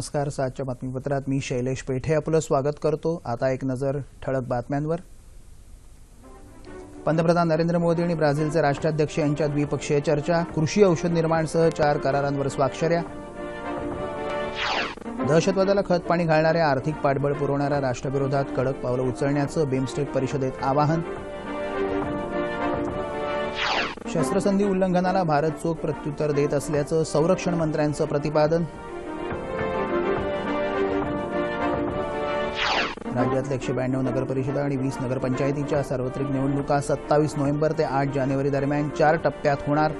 नमस्कार सातच्या बातमीपत्रात मी शैलेश पेठे आपलं स्वागत करतो. आता एक नजर ठळक बातम्यांवर. पंतप्रधान नरेंद्र मोदी आणि ब्राझीलचे राष्ट्राध्यक्ष यांच्या द्विपक्षीय चर्चा कृषी औषध निर्माणसह चार करारांवर स्वाक्षऱ्या. दहशतवादाला खतपाणी घालणाऱ्या आर्थिक पाठबळ पुरवणाऱ्या राष्ट्राविरोधात कडक पावलं उचलण्याचं बिमस्टेक परिषदेत आवाहन. शस्त्रसंधी उल्लंघनाला भारत चोख प्रत्युत्तर देत असल्याचं संरक्षण मंत्र्यांचं प्रतिपादन. राज्यातल्या एकशे ब्याण्णव नगरपरिषदा आणि वीस नगरपंचायतीच्या सार्वत्रिक निवडणुका सत्तावीस नोव्हेंबर ते आठ जानेवारी दरम्यान चार टप्प्यात होणार.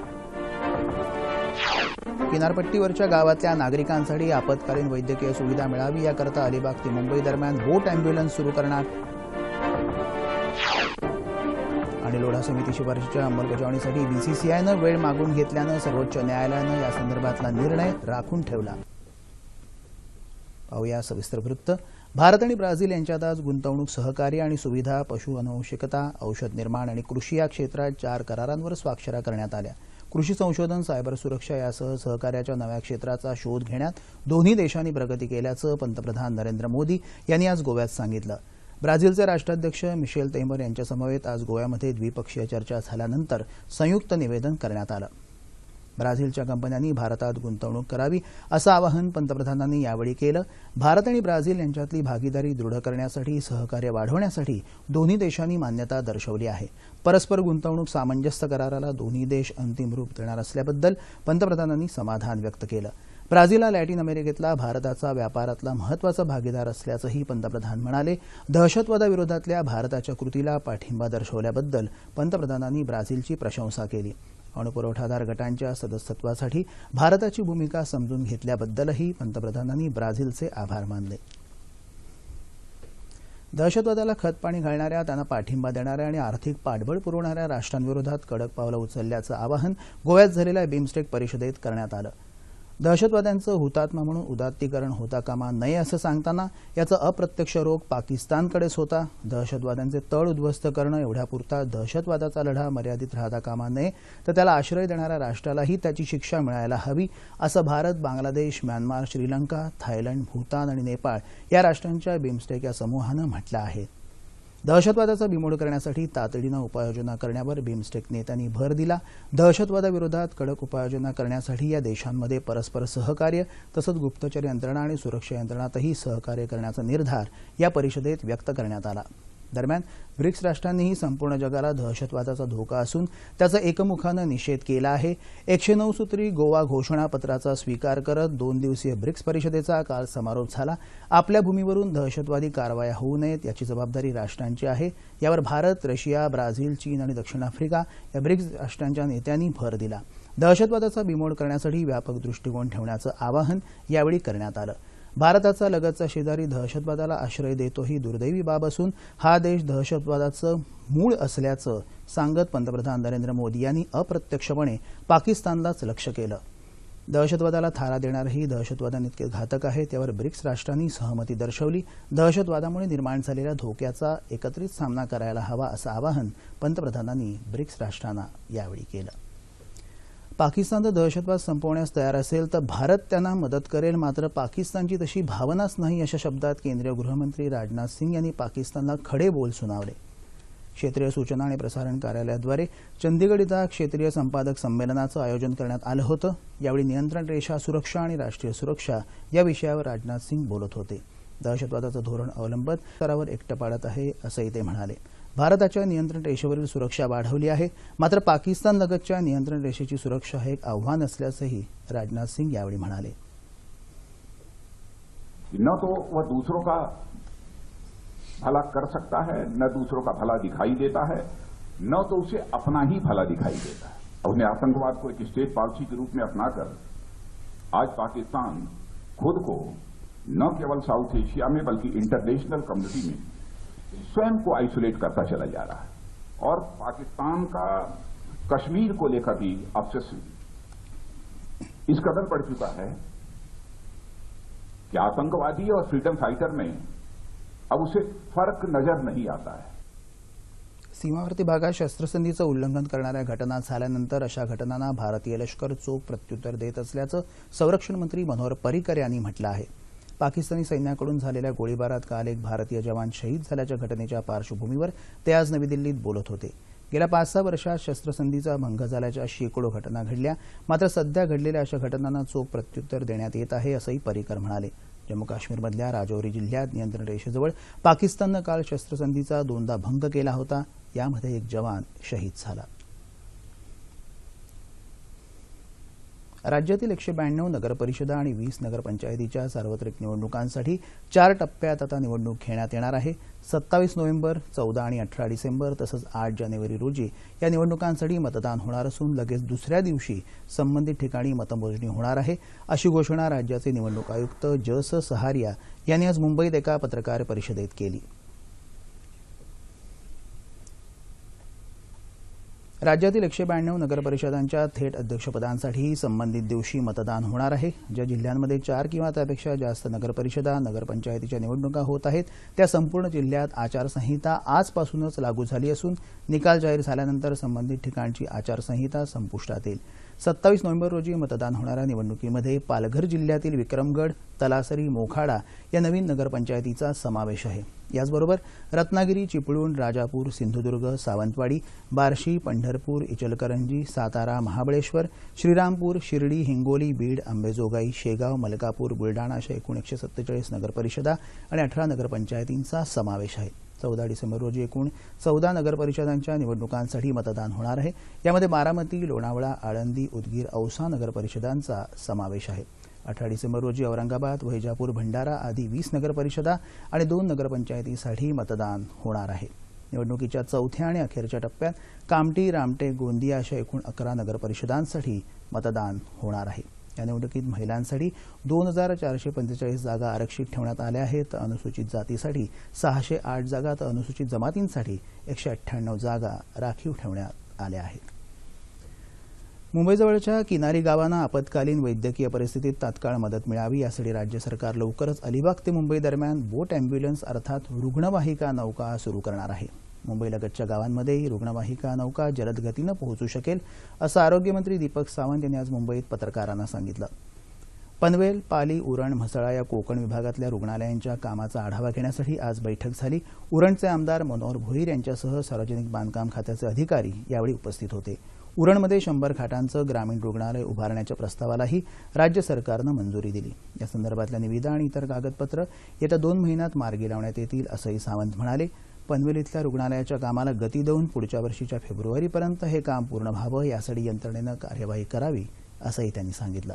किनारपट्टीवरच्या गावातल्या नागरिकांसाठी आपत्कालीन वैद्यकीय सुविधा मिळावी याकरता अलिबाग ते मुंबई दरम्यान बोट अँब्युलन्स सुरू करणार. आणि लोढा समिती शिफारशीच्या अंमलबजावणीसाठी बीसीसीआयनं वेळ मागून घेतल्यानं सर्वोच्च न्यायालयानं यासंदर्भातला निर्णय राखून ठेवला. पाहूया सविस्तर वृत्त. भारत आणि ब्राझील यांच्यात आज गुंतवणूक सहकार्य आणि सुविधा पशु अनुवंशिकता औषध निर्माण आणि कृषी या क्षेत्रात चार करारांवर स्वाक्षऱ्या करण्यात आल्या. कृषी संशोधन सायबर सुरक्षा यासह सहकार्याच्या नव्या क्षेत्राचा शोध घेण्यात दोन्ही देशांनी प्रगती केल्याचं पंतप्रधान नरेंद्र मोदी यांनी आज गोव्यात सांगितलं. ब्राझीलचे राष्ट्राध्यक्ष मिशेल तेमर यांच्यासमवेत आज गोव्यामध्ये द्विपक्षीय चर्चा झाल्यानंतर संयुक्त निवेदन करण्यात आलं. ब्राझीलच्या कंपन्यांनी भारतात गुंतवणूक करावी असं आवाहन पंतप्रधानांनी यावेळी केलं. भारत आणि ब्राझील यांच्यातली भागीदारी दृढ करण्यासाठी सहकार्य वाढवण्यासाठी दोन्ही देशांनी मान्यता दर्शवली आहे. परस्पर गुंतवणूक सामंजस्य कराराला दोन्ही देश अंतिम रूप देणार असल्याबद्दल पंतप्रधानांनी समाधान व्यक्त केलं. ब्राझील हा लॅटिन अमेरिकेतला भारताचा व्यापारातला महत्त्वाचा भागीदार असल्याचंही पंतप्रधान म्हणाले. दहशतवादाविरोधातल्या भारताच्या कृतीला पाठिंबा दर्शवल्याबद्दल पंतप्रधानांनी ब्राझीलची प्रशंसा केली. अणुपुरवठादार गटांच्या सदस्यत्वासाठी भारताची भूमिका समजून घेतल्याबद्दलही पंतप्रधानांनी ब्राझीलचे आभार मानले. दहशतवादाला खतपाणी घालणाऱ्या त्यांना पाठिंबा देणाऱ्या आणि आर्थिक पाठबळ पुरवणाऱ्या राष्ट्रांविरोधात कडक पावलं उचलल्याचं आवाहन गोव्यात झालेल्या बिमस्टेक परिषदेत करण्यात आलं. दहशतवाद्यांचं हुतात्मा म्हणून उदात्तीकरण होता कामा नये असं सांगताना याचा अप्रत्यक्ष रोग पाकिस्तानकडेच होता. दहशतवाद्यांचे तळ उद्ध्वस्त करणं एवढ्यापुरता दहशतवादाचा लढा मर्यादित राहता कामा नये तर त्याला आश्रय देणाऱ्या राष्ट्रालाही त्याची शिक्षा मिळायला हवी असं भारत बांगलादेश म्यानमार श्रीलंका थायलंड भूतान आणि नेपाळ या राष्ट्रांच्या बिमस्टेक या समूहानं म्हटलं आहे. दहशतवादाचा बिमोड करण्यासाठी तातडीनं उपाययोजना करण्यावर बिमस्टेक नेत्यांनी भर दिला. दहशतवादाविरोधात कडक उपाययोजना करण्यासाठी या देशांमध्ये परस्पर सहकार्य तसंच गुप्तचर यंत्रणा आणि सुरक्षा यंत्रणातही सहकार्य करण्याचा निर्धार या परिषदेत व्यक्त करण्यात आला. दरम्यान ब्रिक्स राष्ट्रांनीही संपूर्ण जगाला दहशतवादाचा धोका असून त्याचा एकमुखानं निषेध केला आहे. एकशे नऊ सूत्री गोवा घोषणापत्राचा स्वीकार करत दोन दिवसीय ब्रिक्स परिषदेचा काल समारोप झाला. आपल्या भूमीवरून दहशतवादी कारवाया होऊ नयेत याची जबाबदारी राष्ट्रांची आहे. यावर भारत रशिया ब्राझील चीन आणि दक्षिण आफ्रिका या ब्रिक्स राष्ट्रांच्या नेत्यांनी भर दिला. दहशतवादाचा बिमोड करण्यासाठी व्यापक दृष्टिकोन ठेवण्याचं आवाहन यावेळी करण्यात आलं. भारताचा लगतचा शेजारी दहशतवादाला आश्रय देतो ही दुर्दैवी बाब असून हा देश दहशतवादाचं मूळ असल्याचं सांगत पंतप्रधान नरेंद्र मोदी यांनी अप्रत्यक्षपणे पाकिस्तानलाच लक्ष केलं. दहशतवादाला थारा देणारही दहशतवादांइतके घातक आहे त्यावर ब्रिक्स राष्ट्रांनी सहमती दर्शवली. दहशतवादामुळे निर्माण झालेल्या धोक्याचा एकत्रित सामना करायला हवा असं आवाहन पंतप्रधानांनी ब्रिक्स राष्ट्रांना यावेळी केलं. पाकिस्तान जर दहशतवाद संपवण्यास तयार असेल तर भारत त्यांना मदत करेल. मात्र पाकिस्तानची तशी भावनाच नाही अशा शब्दात केंद्रीय गृहमंत्री राजनाथ सिंग यांनी पाकिस्तानला खडे बोल सुनावले. क्षेत्रीय सूचना आणि प्रसारण कार्यालयाद्वारे चंदीगड इथं क्षेत्रीय संपादक संमेलनाचं आयोजन करण्यात आलं होतं. यावेळी नियंत्रण रेषा सुरक्षा आणि राष्ट्रीय सुरक्षा या विषयावर राजनाथ सिंग बोलत होते. दहशतवादाचं धोरण अवलंबत स्तरावर एकटं पाडत आहे असंही ते म्हणाले. भारताच्या नियंत्रण रेषेवरील सुरक्षा वाढवली आहे. मात्र पाकिस्तान लगतच्या नियंत्रण रेषेची सुरक्षा हे एक आव्हान असल्याचंही राजनाथ यावेळी म्हणाले. न तो वह दूसरों का भला कर सकता है, न दूसरों का भला दिखाई देता है, न तो उसे अपना ही भला दिखाई देता है। उसने आतंकवाद को एक स्टेट पॉलिसी के रूप में अपनाकर आज पाकिस्तान खुद को न केवल साउथ एशिया में बल्कि इंटरनेशनल कम्युनिटी में स्वयं को आइसोलेट करता चला जा रहा है। और पाकिस्तान का कश्मीर को लेकर भी ऑब्सेसिव इस कदर बढ़ चुका है कि आतंकवादी और फ्रीडम फाइटर में अब उसे फ़र्क नज़र नहीं आता है। सीमावर्ती भागात शस्त्रसंधीचं उल्लंघन करणाऱ्या घटना झाल्यानंतर अशा घटनांना भारतीय लष्कर चोख प्रत्युत्तर देत असल्याचं संरक्षण मंत्री मनोहर पर्रिकर यांनी म्हटलं पाकिस्तानी सैन्याकडून झालेल्या गोळीबारात काल एक भारतीय जवान शहीद झाल्याच्या घटनेच्या पार्श्वभूमीवर ते आज नवी दिल्लीत बोलत होते. गेल्या पाच सहा वर्षात शस्त्रसंधीचा भंग झाल्याच्या शेकडो घटना घडल्या. मात्र सध्या घडलेल्या अशा घटनांना चोख प्रत्युत्तर देण्यात येत आहे असंही पर्रिकर म्हणाले. जम्मू काश्मीरमधल्या राजौरी जिल्ह्यात नियंत्रण रेषेजवळ पाकिस्ताननं काल शस्त्रसंधीचा दोनदा भंग केला होता. यामध्ये एक जवान शहीद झाला. राज्यातील एकशे ब्याण्णव नगरपरिषदा आणि वीस नगरपंचायतीच्या सार्वत्रिक निवडणुकांसाठी चार टप्प्यात आता निवडणूक घेण्यात येणार आहे. सत्तावीस नोव्हेंबर चौदा आणि अठरा डिसेंबर तसंच आठ जानेवारी रोजी या निवडणुकांसाठी मतदान होणार असून लगेच दुसऱ्या दिवशी संबंधित ठिकाणी मतमोजणी होणार आहे. अशी घोषणा राज्याचे निवडणूक आयुक्त जस सहारिया यांनी आज मुंबईत एका पत्रकार परिषदेत केली. राज्यातील एकशे ब्याण्णव नगरपरिषदांच्या थेट अध्यक्षपदांसाठी संबंधित दिवशी मतदान होणार आहे. ज्या जिल्ह्यांमध्ये चार किंवा त्यापेक्षा जास्त नगरपरिषदा नगरपंचायतीच्या निवडणुका होत आहेत त्या संपूर्ण जिल्ह्यात आचारसंहिता आजपासूनच लागू झाली असून निकाल जाहीर झाल्यानंतर संबंधित ठिकाणची आचारसंहिता संपुष्टात येईल. सत्तावीस नोव्हेंबर रोजी मतदान होणाऱ्या निवडणुकीमध्ये पालघर जिल्ह्यातील विक्रमगड तलासरी मोखाडा या नवीन नगरपंचायतीचा समावेश आहे. याचबरोबर रत्नागिरी चिपळूण राजापूर सिंधुदुर्ग सावंतवाडी बार्शी पंढरपूर इचलकरंजी सातारा महाबळेश्वर श्रीरामपूर शिर्डी हिंगोली बीड अंबेजोगाई शेगाव मलकापूर बुलडाणा अशा एकूण एकशे सत्तेचाळीस नगरपरिषदा आणि अठरा नगरपंचायतींचा समावेश आहे. चौदा डिसेंबर रोजी एकूण चौदा नगरपरिषदांच्या निवडणुकांसाठी मतदान होणार आहे. यामध्ये बारामती लोणावळा आळंदी उदगीर औसा नगरपरिषदांचा समावेश आहे. अठरा डिसेंबर रोजी औरंगाबाद वैजापूर भंडारा आदी वीस नगरपरिषदा आणि दोन नगरपंचायतीसाठी मतदान होणार आहे. निवडणुकीच्या चौथ्या आणि अखेरच्या टप्प्यात कामटी रामटेक गोंदिया अशा एकूण अकरा नगरपरिषदांसाठी मतदान होणार आहे. या निवडणुकीत महिलांसाठी दोन हजार चारशे पंचेचाळीस जागा आरक्षित ठेवण्यात आल्या आहेत. अनुसूचित जातीसाठी सहाशे आठ जागा तर अनुसूचित जमातींसाठी एकशे अठ्ठ्याण्णव जागा राखीव ठेवण्यात आल्या आहेत. मुंबईजवळच्या किनारी गावांना आपत्कालीन वैद्यकीय परिस्थितीत तात्काळ मदत मिळावी यासाठी राज्य सरकार लवकरच अलिबाग ते मुंबई दरम्यान बोट अँब्युलन्स अर्थात रुग्णवाहिका नौका सुरू करणार आहे. मुंबईलगतच्या गावांमध्येही रुग्णवाहिका नौका जलद गतीनं पोहोचू शकेल असं आरोग्यमंत्री दीपक सावंत यांनी आज मुंबईत पत्रकारांना सांगितलं. पनवेल पाली उरण म्हसळा या कोकण विभागातल्या रुग्णालयांच्या कामाचा आढावा घेण्यासाठी आज बैठक झाली. उरणचे आमदार मनोहर भोईर यांच्यासह सार्वजनिक बांधकाम खात्याचे अधिकारी यावेळी उपस्थित होते. उरणमध्ये शंभर खाटांचं ग्रामीण रुग्णालय उभारण्याच्या प्रस्तावालाही राज्य सरकारनं मंजुरी दिली. या संदर्भातल्या निविदा आणि इतर कागदपत्र येत्या दोन महिन्यात मार्गी लावण्यात येतील असंही सावंत म्हणाले. पनवेल इथल्या रुग्णालयाच्या कामाला गती देऊन पुढच्या वर्षीच्या फेब्रुवारीपर्यंत हे काम पूर्ण व्हावं यासाठी यंत्रणेनं कार्यवाही करावी असंही त्यांनी सांगितलं.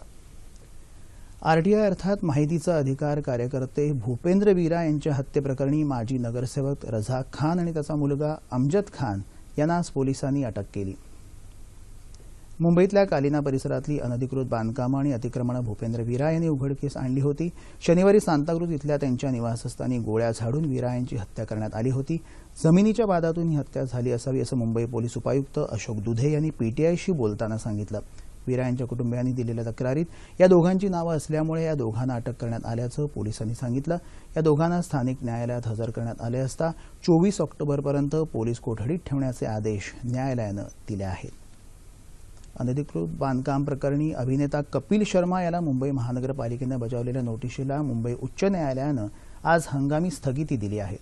आरटीआय अर्थात माहितीचा अधिकार कार्यकर्ते भूपेंद्र वीरा यांच्या हत्येप्रकरणी माजी नगरसेवक रझा खान आणि त्याचा मुलगा अमजद खान यांना आज पोलिसांनी अटक केली. मुंबईतल्या कालिना परिसरातली अनधिकृत बांधकामं आणि अतिक्रमणं भूपेंद्र विरा यांनी उघडकीस आणली होती. शनिवारी सांताक्रूज इथल्या त्यांच्या निवासस्थानी गोळ्या झाडून विरा यांची हत्या करण्यात आली होती. जमिनीच्या वादातून ही हत्या झाली असावी असं मुंबई पोलीस उपायुक्त अशोक दुधे यांनी पीटीआयशी बोलताना सांगितलं. विरा यांच्या कुटुंबियांनी दिलेल्या तक्रारीत या दोघांची नावं असल्यामुळे या दोघांना अटक करण्यात आल्याचं पोलिसांनी सांगितलं. या दोघांना स्थानिक न्यायालयात हजर करण्यात आले असता चोवीस ऑक्टोबरपर्यंत पोलीस कोठडीत ठेवण्याचे आदेश न्यायालयानं दिले आहेत. अनधिकृत बांधकाम प्रकरणी अभिनेता कपिल शर्मा याला मुंबई महानगरपालिकेनं बजावलेल्या नोटिशीला मुंबई उच्च न्यायालयानं आज हंगामी स्थगिती दिली आहे.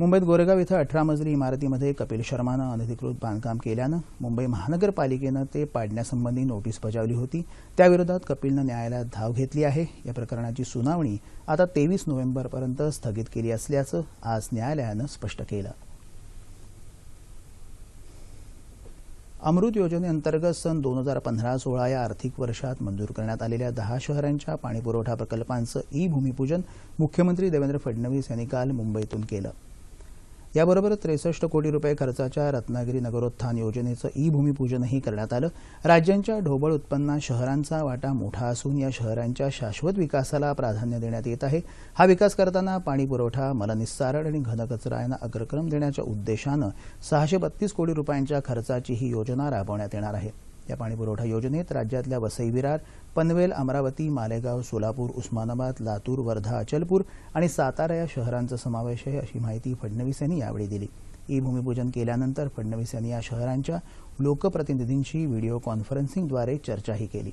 मुंबईत गोरेगाव इथं अठरा मजली इमारतीमध्ये कपिल शर्मानं अनधिकृत बांधकाम केल्यानं मुंबई महानगरपालिकेनं ते पाडण्यासंबंधी नोटीस बजावली होती. त्याविरोधात कपिलनं न्यायालयात धाव घेतली आहे. या प्रकरणाची सुनावणी आता तेवीस नोव्हेंबरपर्यंत स्थगित केली असल्याचं आज न्यायालयानं स्पष्ट केलं. अमृत योजनेअंतर्गत सन दोन हजार पंधरा सोळा या आर्थिक वर्षात मंजूर करण्यात आलेल्या दहा शहरांच्या पाणीपुरवठा प्रकल्पांचं ई भूमिपूजन मुख्यमंत्री देवेंद्र फडणवीस यांनी काल मुंबईतून केलं. याबरोबर त्रेसष्ट कोटी रुपये खर्चाच्या रत्नागिरी नगरोत्थान योजनेचं ई भूमिपूजनही करण्यात आलं. राज्यांच्या ढोबळ उत्पन्नात शहरांचा वाटा मोठा असून या शहरांच्या शाश्वत विकासाला प्राधान्य देण्यात येत आहे. हा विकास करताना पाणी पुरवठा मलनिस्सारण आणि घनकचरा यांना अग्रक्रम देण्याच्या उद्देशानं सहाशे बत्तीस कोटी रुपयांच्या खर्चाची ही योजना राबवण्यात येणार आहे. या पाणीपुरवठा योजनेत राज्यातल्या वसई विरार पनवेल अमरावती मालेगाव सोलापूर उस्मानाबाद लातूर वर्धा अचलपूर आणि सातारा या शहरांचा समावेश आहे अशी माहिती फडणवीस यांनी यावेळी दिली. ई भूमिपूजन केल्यानंतर फडणवीस यांनी या शहरांच्या लोकप्रतिनिधींशी व्हिडिओ कॉन्फरन्सिंगद्वारे चर्चाही केली.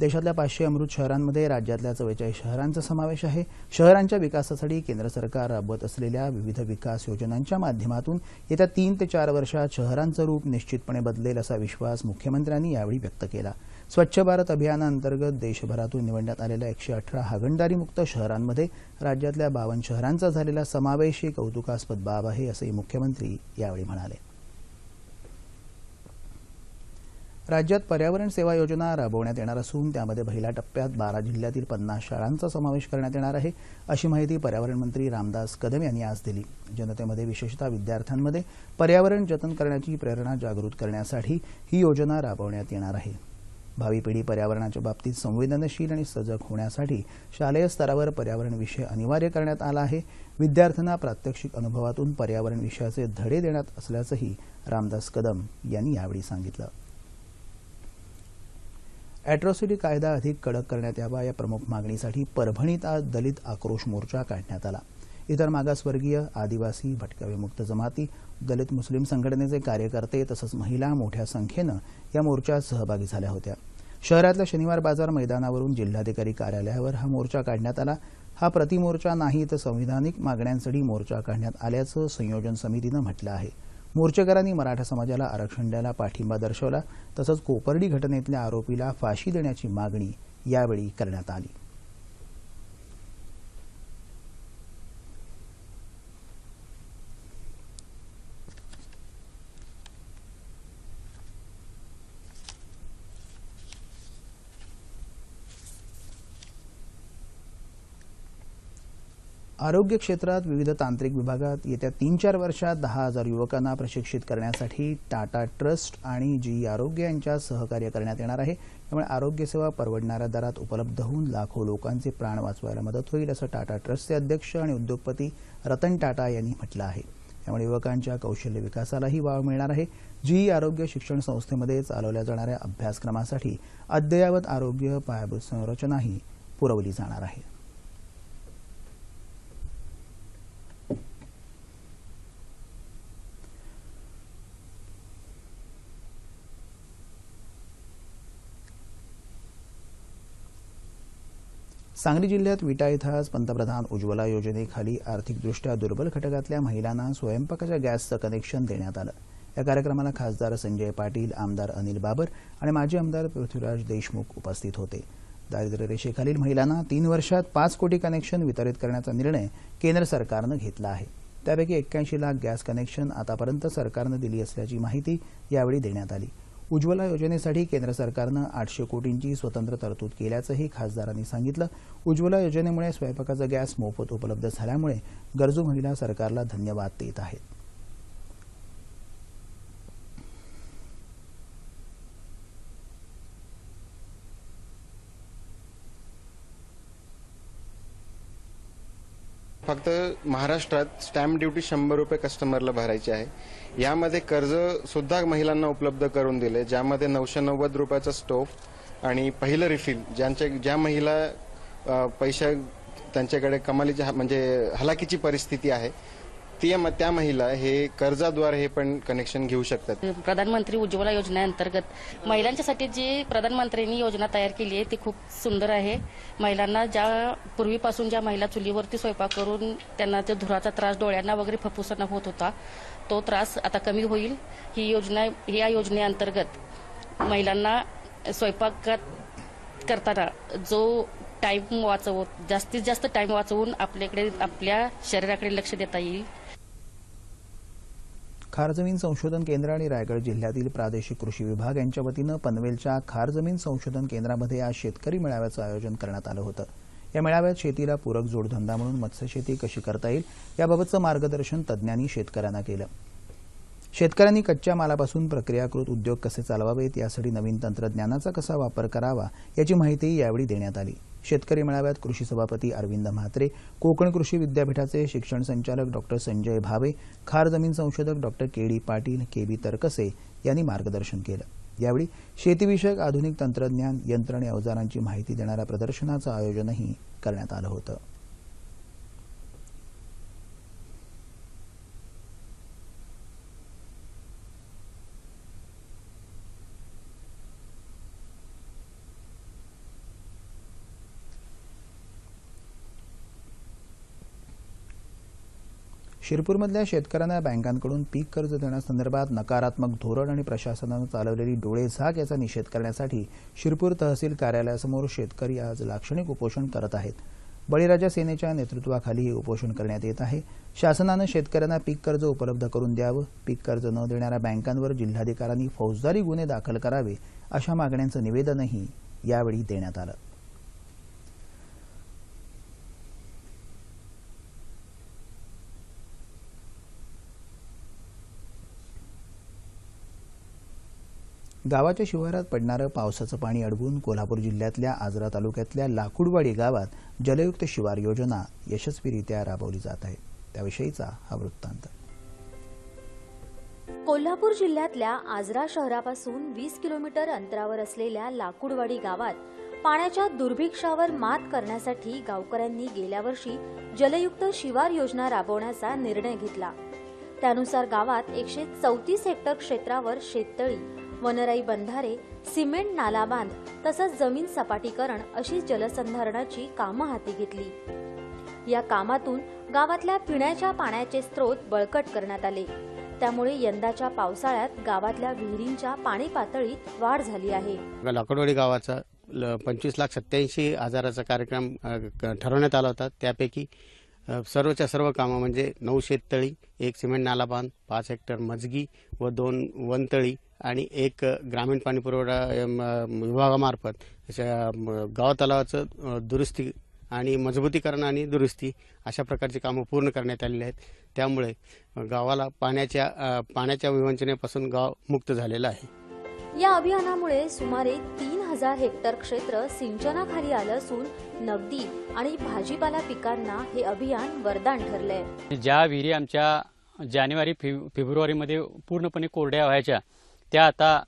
देशातल्या पाचशे अमृत शहरांमध्ये राज्यातल्या चव्वेचाळीस शहरांचा समावेश आहे. शहरांच्या विकासासाठी केंद्र सरकार राबवत असलेल्या विविध विकास योजनांच्या माध्यमातून येत्या तीन ते चार वर्षात शहरांचं रूप निश्चितपणे बदलेल असा विश्वास मुख्यमंत्र्यांनी यावेळी व्यक्त केला. स्वच्छ भारत अभियानाअंतर्गत देशभरातून निवडण्यात आलेल्या एकशे अठरा हागणदारीमुक्त शहरांमध्ये राज्यातल्या बावन्न शहरांचा झालेला समावेश ही कौतुकास्पद बाब आहे असंही मुख्यमंत्री यावेळी म्हणाले. राज्यात पर्यावरण सेवा योजना राबवण्यात येणार असून त्यामध्ये पहिल्या टप्प्यात बारा जिल्ह्यातील पन्नास शाळांचा समावेश करण्यात येणार आहे अशी माहिती पर्यावरण मंत्री रामदास कदम यांनी आज दिली. जनतेमध्ये विशेषतः विद्यार्थ्यांमध्ये पर्यावरण जतन करण्याची प्रेरणा जागृत करण्यासाठी ही योजना राबवण्यात येणार आहे. भावी पिढी पर्यावरणाच्या बाबतीत संवेदनशील आणि सजग होण्यासाठी शालेय स्तरावर पर्यावरण विषय अनिवार्य करण्यात आला आहे. विद्यार्थ्यांना प्रात्यक्षिक अनुभवातून पर्यावरण विषयाचे धडे देण्यात असल्याचंही रामदास कदम यांनी यावेळी सांगितलं. अॅट्रॉसिटी कायदा अधिक कडक करण्यात यावा या प्रमुख मागणीसाठी परभणीत आज दलित आक्रोश मोर्चा काढण्यात आला. इतर मागासवर्गीय आदिवासी भटक्या विमुक्त जमाती दलित मुस्लिम संघटनेचे कार्यकर्ते तसंच महिला मोठ्या संख्येनं या मोर्चात सहभागी झाल्या होत्या. शहरातल्या शनिवार बाजार मैदानावरून जिल्हाधिकारी कार्यालयावर हा मोर्चा काढण्यात आला. हा प्रतिमोर्चा नाही तर संविधानिक मागण्यांसाठी मोर्चा काढण्यात आल्याचं संयोजन समितीनं म्हटलं आहे. मोर्चेकरांनी मराठा समाजाला आरक्षण द्यायला पाठिंबा दर्शवला तसंच कोपर्डी घटनेतल्या आरोपीला फाशी देण्याची मागणी यावेळी करण्यात आली. आरोग्य क्षेत्रात विविध तांत्रिक विभागात येत्या तीन चार वर्षात दहा हजार युवकांना प्रशिक्षित करण्यासाठी टाटा ट्रस्ट आणि जी आरोग्य यांच्यात सहकार्य करण्यात येणार आहे. त्यामुळे आरोग्यसेवा परवडणाऱ्या दरात उपलब्ध होऊन लाखो लोकांचे प्राण वाचवायला मदत होईल असं टाटा ट्रस्टचे अध्यक्ष आणि उद्योगपती रतन टाटा यांनी म्हटलं आहे. त्यामुळे युवकांच्या कौशल्य विकासालाही वाव मिळणार आहे. जी आरोग्य शिक्षण संस्थेमध्ये चालवल्या जाणाऱ्या अभ्यासक्रमासाठी अद्ययावत आरोग्य पायाभूत संरचनाही पुरवली जाणार आहे. सांगली जिल्ह्यात विटा इथं आज पंतप्रधान उज्ज्वला योजनेखाली आर्थिकदृष्ट्या दुर्बल घटकातल्या महिलांना स्वयंपाकाच्या गॅसचं कनेक्शन देण्यात आलं. या कार्यक्रमाला खासदार संजय पाटील आमदार अनिल बाबर आणि माजी आमदार पृथ्वीराज देशमुख उपस्थित होते. दारिद्र्य रेषेखालील महिलांना तीन वर्षात पाच कोटी कनेक्शन वितरित करण्याचा निर्णय केंद्र सरकारनं घेतला आहे. त्यापैकी एक्क्याऐंशी लाख गॅस कनेक्शन आतापर्यंत सरकारनं दिली असल्याची माहिती यावेळी देण्यात आली. उज्ज्वला योजनेसाठी केंद्र सरकारनं आठशे कोटींची स्वतंत्र तरतूद केल्याचंही खासदारांनी सांगितलं. उज्ज्वला योजनेमुळे स्वयंपाकाचा गॅस मोफत उपलब्ध झाल्यामुळे गरजू महिला सरकारला धन्यवाद देत आहेत. फक्त महाराष्ट्रात स्टॅम्प ड्युटी शंभर रुपये कस्टमरला भरायची आहे. यामध्ये कर्ज सुद्धा महिलांना उपलब्ध करून दिले ज्यामध्ये नऊशे नव्वद रुपयाचा स्टोव्ह आणि पहिलं रिफिल ज्यांच्या ज्या महिला पैसे पैशा त्यांच्याकडे कमालीची म्हणजे हलाकीची परिस्थिती आहे ती त्या महिला हे कर्जाद्वारे हे पण कनेक्शन घेऊ शकतात. प्रधानमंत्री उज्ज्वला योजनेअंतर्गत महिलांच्यासाठी जी प्रधानमंत्र्यांनी योजना तयार केली आहे ती खूप सुंदर आहे. महिलांना ज्या पूर्वीपासून ज्या महिला चुलीवरती स्वयंपाक करून त्यांना ते धुराचा त्रास डोळ्यांना वगैरे फुफ्फुसांना होत होता तो त्रास आता कमी होईल. ही योजना या योजनेअंतर्गत महिलांना स्वयंपाकात करताना जो टाईम वाचव जास्तीत जास्त टाईम वाचवून आपल्याकडे आपल्या शरीराकडे लक्ष देता येईल. खार जमीन संशोधन केंद्र आणि रायगड जिल्ह्यातील प्रादेशिक कृषी विभाग यांच्या वतीनं पनवेलच्या खार जमीन संशोधन केंद्रामध्ये आज शेतकरी मेळाव्याचं आयोजन करण्यात आलं होतं. या मेळाव्यात शेतीला पूरक जोडधंदा म्हणून मत्स्यशेती कशी करता येईल याबाबतचं मार्गदर्शन तज्ज्ञांनी शेतकऱ्यांना केलं. शेतकऱ्यांनी कच्च्या मालापासून प्रक्रियाकृत उद्योग कसे चालवावेत यासाठी नवीन तंत्रज्ञानाचा कसा वापर करावा याची माहितीही यावेळी देण्यात आली. शेतकरी मेळाव्यात कृषी सभापती अरविंद म्हात्रे कोकण कृषी विद्यापीठाचे शिक्षण संचालक डॉक्टर संजय भावे खार जमीन संशोधक doctor K D Patil K B Tarkase यांनी मार्गदर्शन केलं. यावेळी शेतीविषयक आधुनिक तंत्रज्ञान यंत्र आणि अवजारांची माहिती देणाऱ्या प्रदर्शनाचं आयोजनही करण्यात आलं होतं. शिरपूरमधल्या शेतकऱ्यांना बँकांकडून पीक कर्ज देण्यासंदर्भात नकारात्मक धोरण आणि प्रशासनानं चालवलेली डोळेझाक याचा निषेध करण्यासाठी शिरपूर तहसील कार्यालयासमोर शेतकरी आज लाक्षणिक उपोषण करत आहेत. बळीराजा सेनेच्या नेतृत्वाखाली हे उपोषण करण्यात येत आहे. शासनानं शेतकऱ्यांना पीक कर्ज उपलब्ध करून द्यावं पीक कर्ज न देणाऱ्या बँकांवर जिल्हाधिकाऱ्यांनी फौजदारी गुन्हे दाखल करावे अशा मागण्यांचं निवेदनही यावेळी देण्यात आलं. गावाच्या शिवारात पडणारं पावसाचं पाणी अडवून कोल्हापूर जिल्ह्यातल्या आजरा तालुक्यातल्या लाकूडवाडी गावात जलयुक्त शिवार योजना यशस्वीरित्या राबवली जात आहे. त्याविषयीचा हा वृत्तांत. कोल्हापूर जिल्ह्यातल्या आजरा शहरापासून वीस किलोमीटर अंतरावर असलेल्या लाकूडवाडी गावात पाण्याच्या दुर्भिक्षावर मात करण्यासाठी गावकऱ्यांनी गेल्या वर्षी जलयुक्त शिवार योजना राबवण्याचा निर्णय घेतला. त्यानुसार गावात एकशे चौतीस हेक्टर क्षेत्रावर शेततळी वनराई बंधारे सिमेंट नाला बांध तसंच जमीन सपाटीकरण अशी जलसंधारणाची कामं हाती घेतली. या कामातून गावातल्या पिण्याच्या पाण्याचे स्रोत बळकट करण्यात आले. त्यामुळे यंदाच्या पावसाळ्यात गावातल्या विहिरींच्या पाणी पातळीत वाढ झाली आहे. लाकडवाडी गावाचा ल- पंचवीस लाख सत्याऐंशी हजाराचा कार्यक्रम ठरवण्यात आला होता. त्यापैकी सर्वच्या सर्व कामं म्हणजे नऊ शेततळी एक सिमेंट नाला बांध पाच हेक्टर मजगी व दोन वनतळी आणि एक ग्रामीण पाणी पुरवठा विभागामार्फत अशा गाव तलावाचं दुरुस्ती आणि मजबूतीकरण आणि दुरुस्ती अशा प्रकारची कामं पूर्ण करण्यात आलेली आहेत. त्यामुळे गावाला पाण्याच्या पाण्याच्या विवंचनेपासून गाव मुक्त झालेलं आहे. या अभियानामुळे सुमारे तीन हजार हेक्टर क्षेत्र सिंचनाखाली आलं असून नगदी आणि भाजीपाला पिकांना हे अभियान वरदान ठरलंय. ज्या विहिरी आमच्या जानेवारी फेब फेब्रुवारीमध्ये पूर्णपणे कोरड्या व्हायच्या त्या आता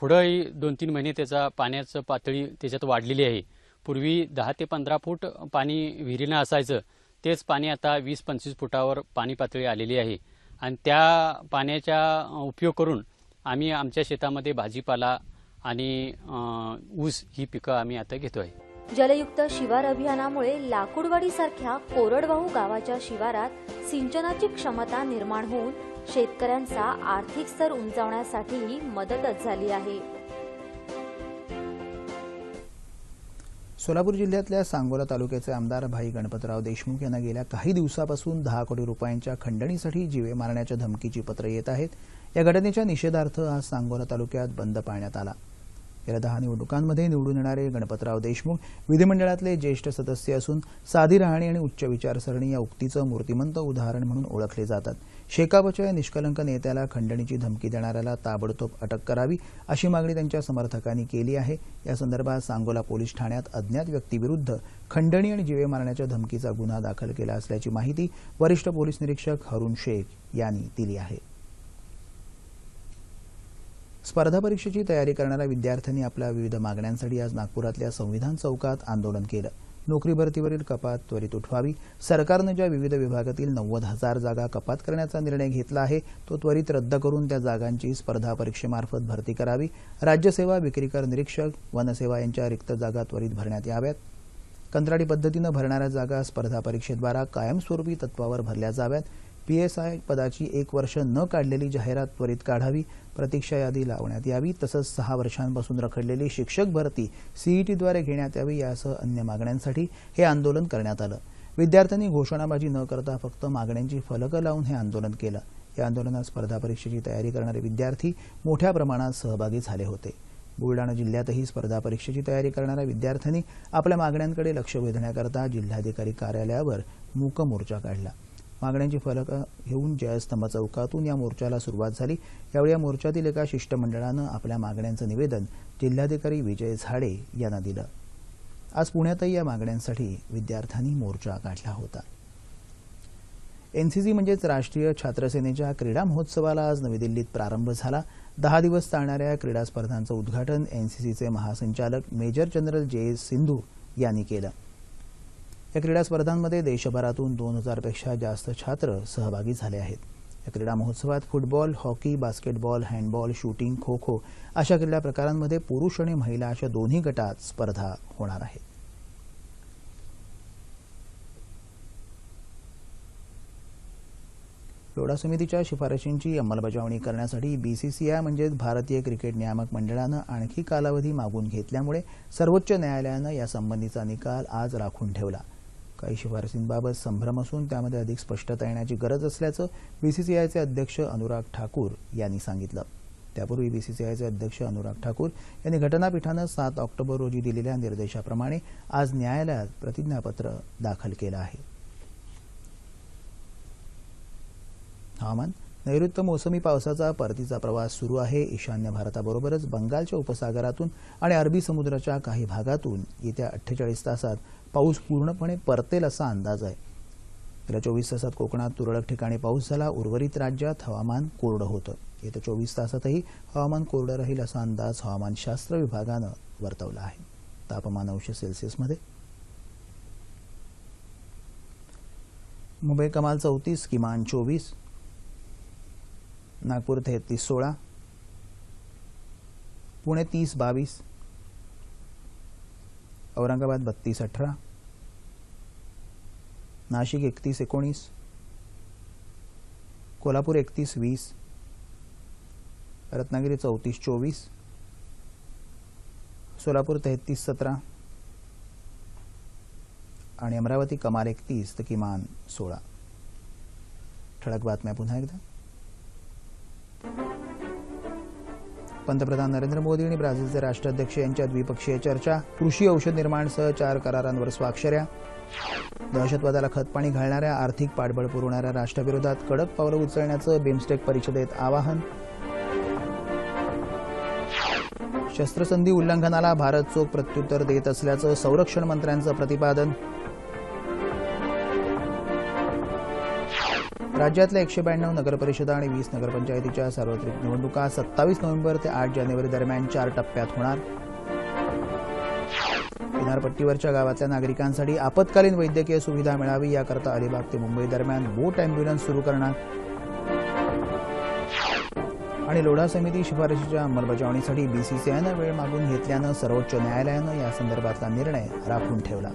पुढंही दोन तीन महिने त्याचा पाण्याचं पातळी त्याच्यात वाढलेली आहे. पूर्वी दहा ते पंधरा फूट पाणी विहिरीनं असायचं तेच पाणी आता वीस पंचवीस फुटावर पाणी पातळी आलेली आहे. आणि त्या पाण्याचा उपयोग करून आम्ही आमच्या शेतामध्ये भाजीपाला आणि ऊस ही पिकं आम्ही आता घेतो आहे जलयुक्त शिवार अभियानामुळे लाकूडवाडीसारख्या कोरडवाहू गावाच्या शिवारात सिंचनाची क्षमता निर्माण होऊन शेतकऱ्यांचा आर्थिक स्तर उंचावण्यासाठीही मदतच झाली आहे. सोलापूर जिल्ह्यातल्या सांगोला तालुक्याचे आमदार भाई गणपतराव देशमुख यांना गेल्या काही दिवसापासून दहा कोटी रुपयांच्या खंडणीसाठी जीवे मारण्याच्या धमकीची पत्र येत आहेत. या घटनेच्या निषेधार्थ आज सांगोला तालुक्यात बंद पाळण्यात आला. गेल्या दहा निवडणुकांमध्ये निवडून येणारे गणपतराव देशमुख विधिमंडळातले ज्येष्ठ सदस्य असून साधी राहणी आणि उच्च विचारसरणी या उक्तीचं मूर्तिमंत उदाहरण म्हणून ओळखले जातात. शेकापच्या या निष्कलंक नेत्याला खंडणीची धमकी देणाऱ्याला ताबडतोब अटक करावी अशी मागणी त्यांच्या समर्थकांनी केली आहे. या संदर्भात सांगोला पोलीस ठाण्यात अज्ञात व्यक्तीविरुद्ध खंडणी आणि जीवे मारण्याच्या धमकीचा गुन्हा दाखल केला असल्याची माहिती वरिष्ठ पोलीस निरीक्षक हरुण शेख यांनी दिली आहे. स्पर्धा परीक्षेची तयारी करणाऱ्या विद्यार्थ्यांनी आपल्या विविध मागण्यांसाठी आज नागपुरातल्या संविधान चौकात आंदोलन केलं. नोकरी भरतीवरील कपात त्वरित उठवावी. सरकारनं ज्या विविध विभागातील नव्वद हजार जागा कपात करण्याचा निर्णय घेतला आहे तो त्वरित रद्द करून त्या जागांची स्पर्धा परीक्षेमार्फत भरती करावी. राज्यसेवा विक्रीकर निरीक्षक वनसेवा यांच्या रिक्त जागा त्वरित भरण्यात याव्यात. कंत्राटी पद्धतीनं भरणाऱ्या जागा स्पर्धा परीक्षेद्वारा कायमस्वरूपी तत्वावर भरल्या जाव्यात. पीएसआय पदाची एक वर्ष न काढलेली जाहिरात त्वरित काढावी प्रतीक्षा यादी लावण्यात यावी तसंच सहा वर्षांपासून रखडलेली शिक्षक भरती सीईटीद्वारे घेण्यात यावी यासह अन्य मागण्यांसाठी हे आंदोलन करण्यात आलं. विद्यार्थ्यांनी घोषणाबाजी न करता फक्त मागण्यांची फलकं लावून हे आंदोलन केलं. या आंदोलनात स्पर्धा परीक्षेची तयारी करणारे विद्यार्थी मोठ्या प्रमाणात सहभागी झाले होते. बुलडाणा जिल्ह्यातही स्पर्धा परीक्षेची तयारी करणाऱ्या विद्यार्थ्यांनी आपल्या मागण्यांकडे लक्ष वेधण्याकरता जिल्हाधिकारी कार्यालयावर मूक मोर्चा काढला. मागण्यांची फलकं घेऊन जयस्तंभ चौकातून या मोर्चाला सुरुवात झाली. यावेळी या मोर्चातील एका शिष्टमंडळानं आपल्या मागण्यांचं निवेदन जिल्हाधिकारी विजय झाडे यांना दिलं. आज पुण्यातही या मागण्यांसाठी विद्यार्थ्यांनी मोर्चा काढला होता. एनसीसी म्हणजेच राष्ट्रीय छात्रसेनेच्या क्रीडा महोत्सवाला आज नवी दिल्लीत प्रारंभ झाला. दहा दिवस चालणाऱ्या क्रीडा स्पर्धांचं उद्घाटन एनसीसीचे महासंचालक major general J S Sindhu यांनी केलं. या क्रीडा स्पर्धांमध्ये देशभरातून दोन हजारपेक्षा जास्त छात्र सहभागी झाले आहेत. या क्रीडा महोत्सवात football hockey basketball handball shooting kho kho अशा क्रीडा प्रकारांमध्ये पुरुष आणि महिला अशा दोन्ही गटात स्पर्धा होणार आहेत. लोढा समितीच्या शिफारशींची अंमलबजावणी करण्यासाठी बीसीसीआय म्हणजेच भारतीय क्रिकेट नियामक मंडळानं आणखी कालावधी मागून घेतल्यामुळे सर्वोच्च न्यायालयानं यासंबंधीचा निकाल आज राखून ठेवला. काही शिफारसींबाबत संभ्रम असून त्यामध्ये अधिक स्पष्टता येण्याची गरज असल्याचं बीसीसीआयचे अध्यक्ष अनुराग ठाकूर यांनी सांगितलं. त्यापूर्वी बीसीसीआयचे अध्यक्ष अनुराग ठाकूर यांनी घटनापीठानं सात ऑक्टोबर रोजी दिलेल्या निर्देशाप्रमाणे आज न्यायालयात प्रतिज्ञापत्र दाखल केलं आहे. हवामान? नैऋत्य मोसमी पावसाचा परतीचा प्रवास सुरू आहे. ईशान्य भारताबरोबरच बंगालच्या उपसागरातून आणि अरबी समुद्राच्या काही भागातून येत्या अठ्ठेचाळीस तासात पाऊस पूर्णपणे परतेल असा अंदाज आहे. गेल्या चोवीस तासात कोकणात तुरळक ठिकाणी पाऊस झाला. उर्वरित राज्यात हवामान कोरडं होतं. येत्या चोवीस तासातही हवामान कोरडं राहील असा अंदाज हवामानशास्त्र विभागानं वर्तवला आहे. तापमान अंश सेल्सिअसमध्ये मुंबई कमाल चौतीस किमान चोवीस. नागपूर तेहतीस सोळा. पुणे तीस बावीस. औरंगाबाद बत्तीस अठरा. नाशिक एकतीस एकोणीस. कोल्हापूर एकतीस वीस. रत्नागिरी चौतीस चोवीस. सोलापूर तेहतीस सतरा. आणि अमरावती कमाल एकतीस तर किमान सोळा. ठळक बातम्या पुन्हा एकदा. पंतप्रधान नरेंद्र मोदी आणि ब्राझीलचे राष्ट्राध्यक्ष यांच्या द्विपक्षीय चर्चा कृषी औषध निर्माणसह चार करारांवर स्वाक्षऱ्या. दहशतवादाला खतपाणी घालणाऱ्या आर्थिक पाठबळ पुरवणाऱ्या राष्ट्राविरोधात कडक पावलं उचलण्याचं बिमस्टेक परिषदेत आवाहन. शस्त्रसंधी उल्लंघनाला भारत चोख प्रत्युत्तर देत असल्याचं संरक्षण मंत्र्यांचं प्रतिपादन. राज्यातल्या एकशे ब्याण्णव नगरपरिषदा आणि वीस नगरपंचायतीच्या सार्वत्रिक निवडणुका सत्तावीस नोव्हेंबर ते आठ जानेवारी दरम्यान चार टप्प्यात होणार. किनारपट्टीवरच्या गावातल्या नागरिकांसाठी आपत्कालीन वैद्यकीय सुविधा मिळावी याकरता अलिबाग ते मुंबई दरम्यान बोट अँब्युलन्स सुरू करणार. आणि लोढा समिती शिफारशीच्या अंमलबजावणीसाठी बीसीसीआयनं वेळ मागून घेतल्यानं सर्वोच्च न्यायालयानं यासंदर्भातला निर्णय राखून ठेवला.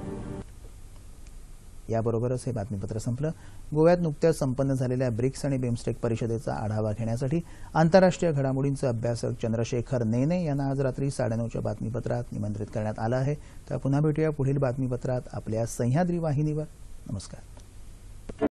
याबरोबरच हे बातमीपत्र संपलं. गोव्यात नुकत्याच संपन्न झालेल्या ब्रिक्स आणि बिमस्टेक परिषदेचा आढावा घेण्यासाठी आंतरराष्ट्रीय घडामोडींचे अभ्यासक चंद्रशेखर नेने यांना आज रात्री साडेनऊच्या बातमीपत्रात निमंत्रित करण्यात आलं आहे. तर पुन्हा भेटूया पुढील बातमीपत्रात आपल्या सह्याद्री वाहिनीवर. नमस्कार.